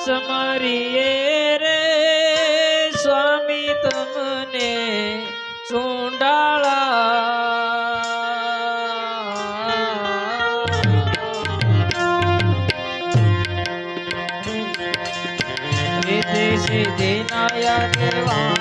સમરીએ રે સ્વામી તમને ચૂંડાળા સીધી નાયા દેવા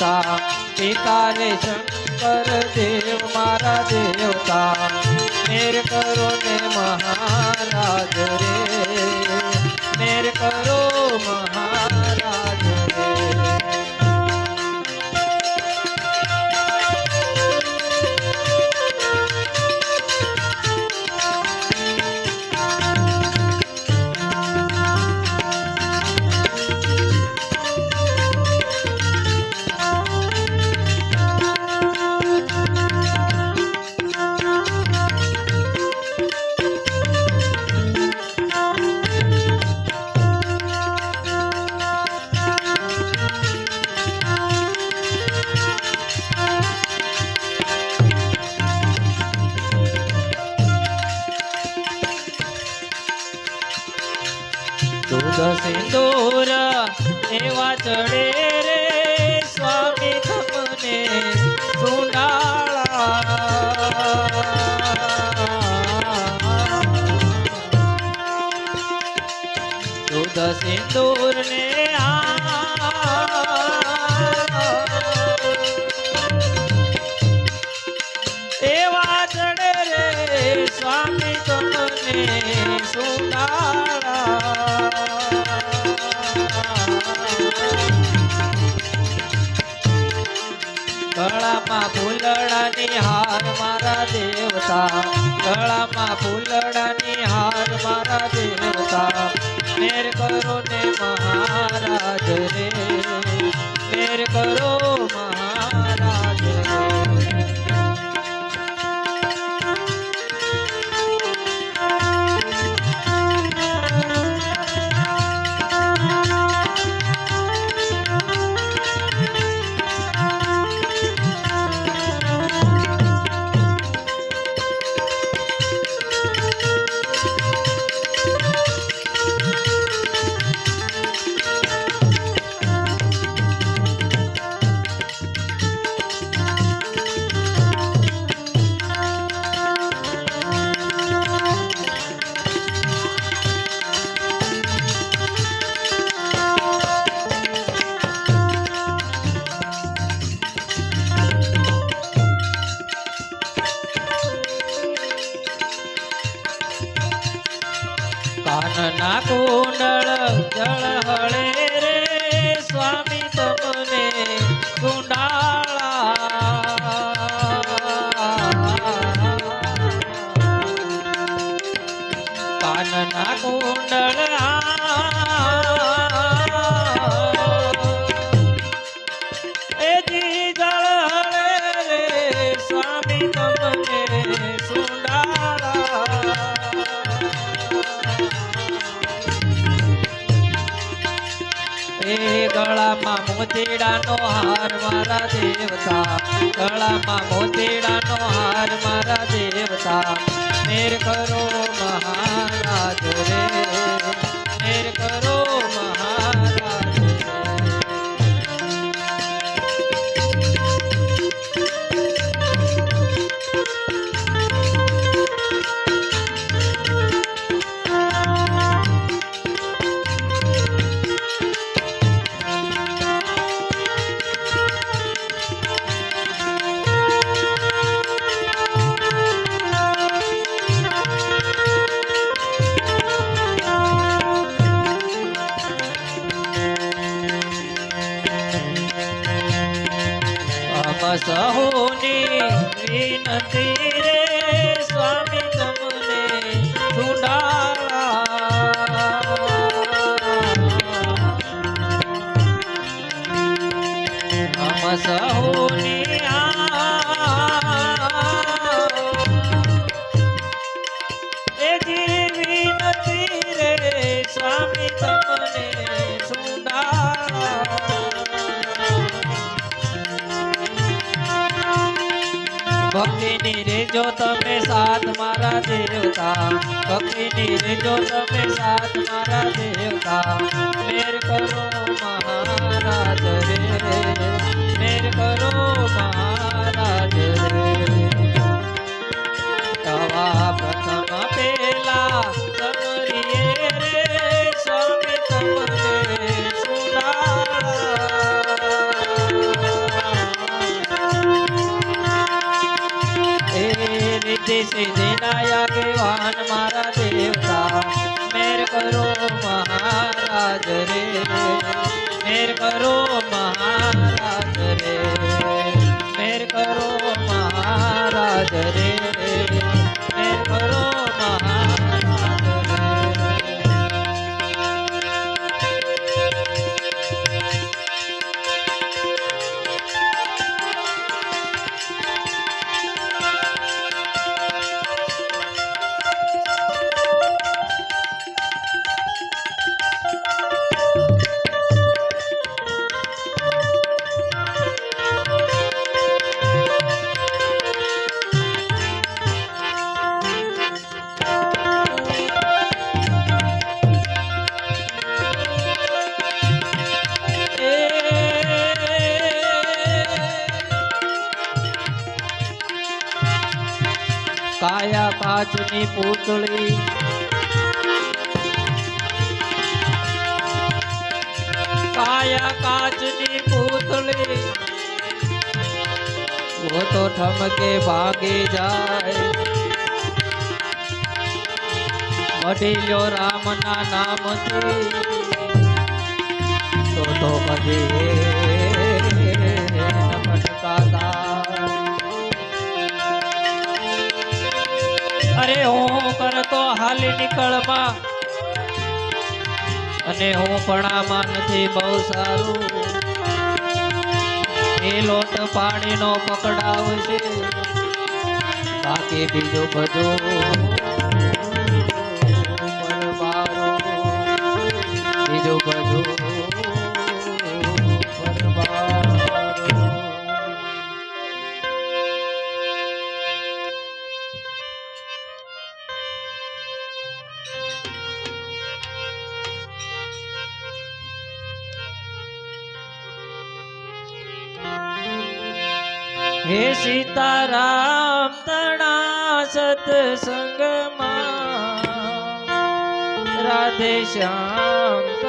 દેવતા પિતાને શંકર દેવ મારા દેવતા મેર કરો ને મહારાજ રે મેર કરો દોર એવા ચડે રે સ્વામી તમને સુનાળા. દૂધ સિંદૂર ને મેર કરો ને મહારાજ રે મોતીડાનો હાર મારા દેવતા. ગળામાં મોતીડાનો હાર મારા દેવતા. મેર કરો મહારાજ રે. રેજો તમે સાથ મારા દેવતા, ભક્તિની રેજો તમે સાથ મારા દેવતા મેર કરો મહારાજ રે. મેર કરો મહારાજ રે. સિદ્ધિના આગેવાન મારા દેવતા કાચની પૂતળી. કાયા કાચની પૂતળી. વો તો ઠમકે ભાગે જાય. વડીલો રામના નામથી. તો તો પછી અરે હું કરતો હાલી નીકળમાં. અને હું પણામાં નથી, બહુ સારું. એ લોટ પાણીનો પકડાવ છે બાકી બીજું બધું હે સીતારામ તણા સતસંગમાં. રાધે શ્યામ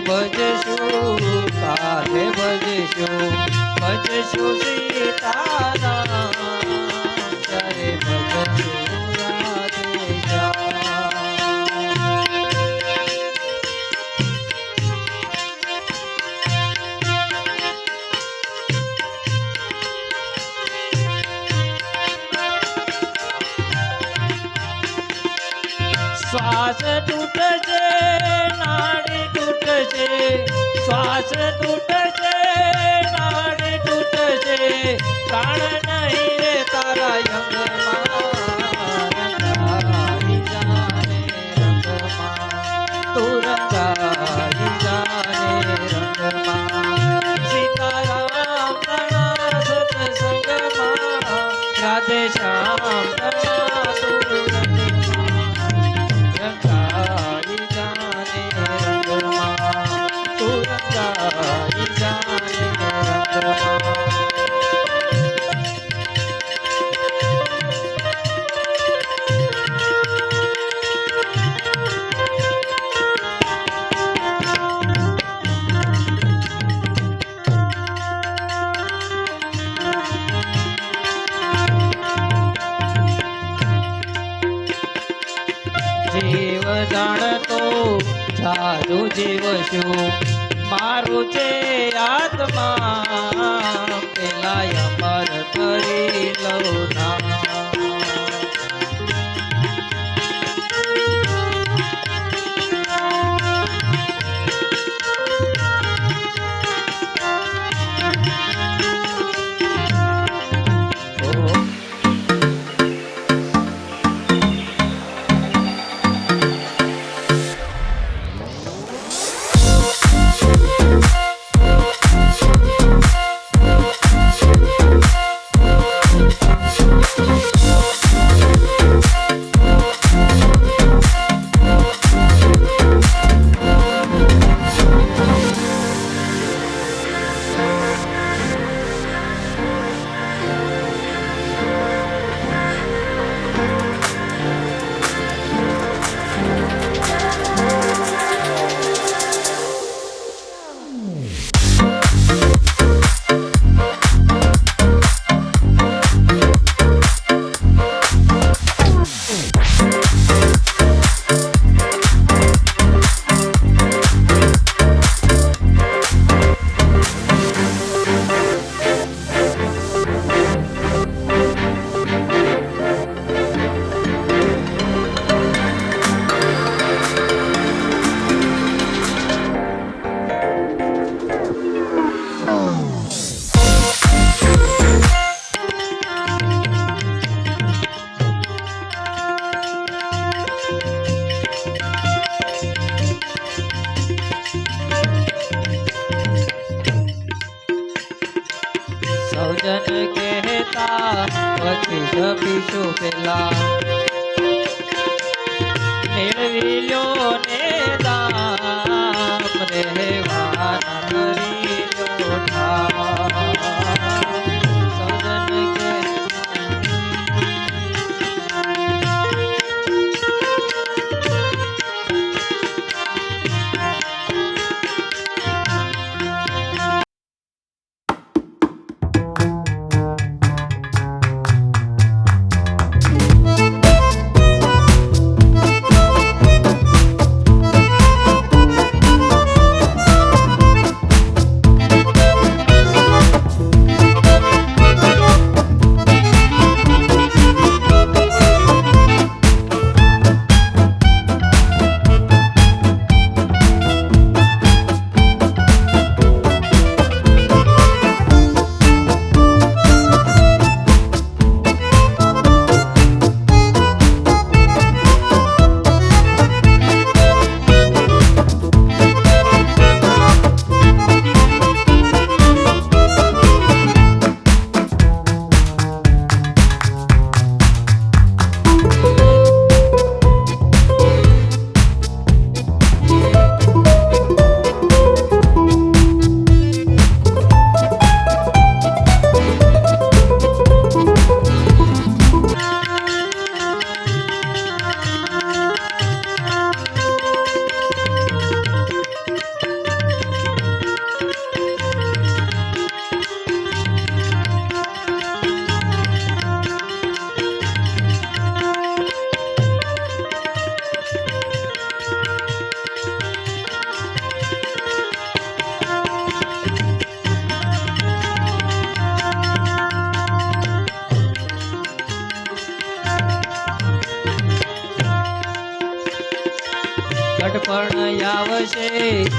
ભજશું કાલે ભજશું ભજશું સીતારામ. নাই রে তারা જાદુ જીવશું. મારું છે આત્મા પેલા અમર કરી લઉં ના મેળવી લો ને દામ રહેવાના કરી લ્યો ઠામ.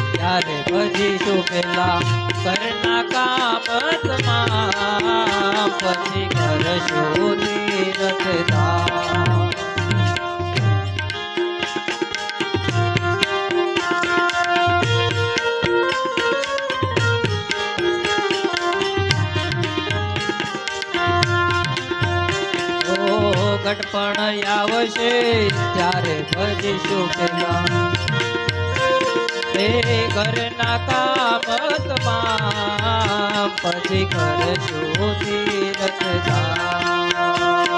ત્યારે ભજીશું પેલા કરના કામતમાં પછી કરશું નિરતતા ગટપણ આવશે ત્યારે ભજીશું પેલા હે ઘરના કામતમાં પછી ઘર શોધી રખજા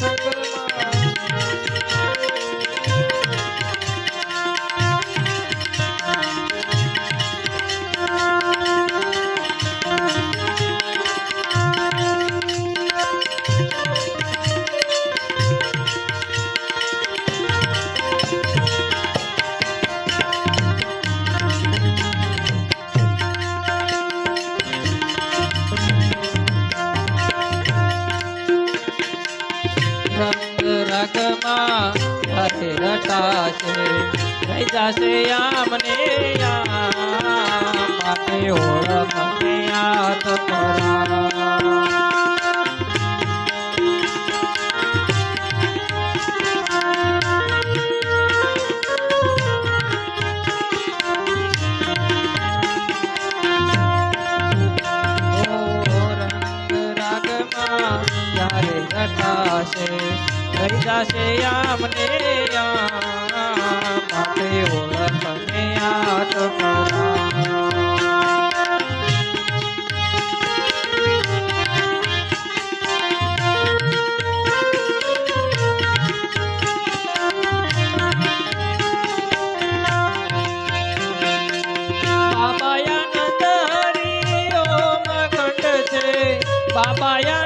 সঙ্গ কথা Papaya.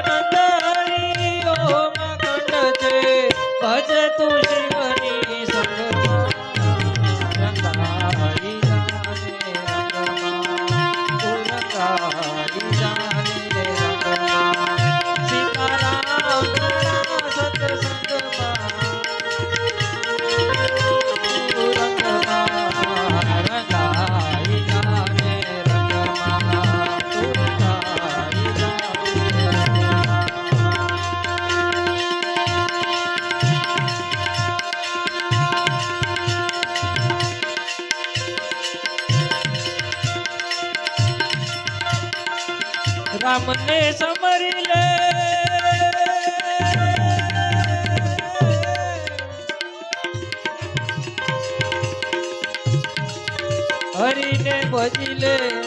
કામને સમરી લે. હરીને ભજી લે.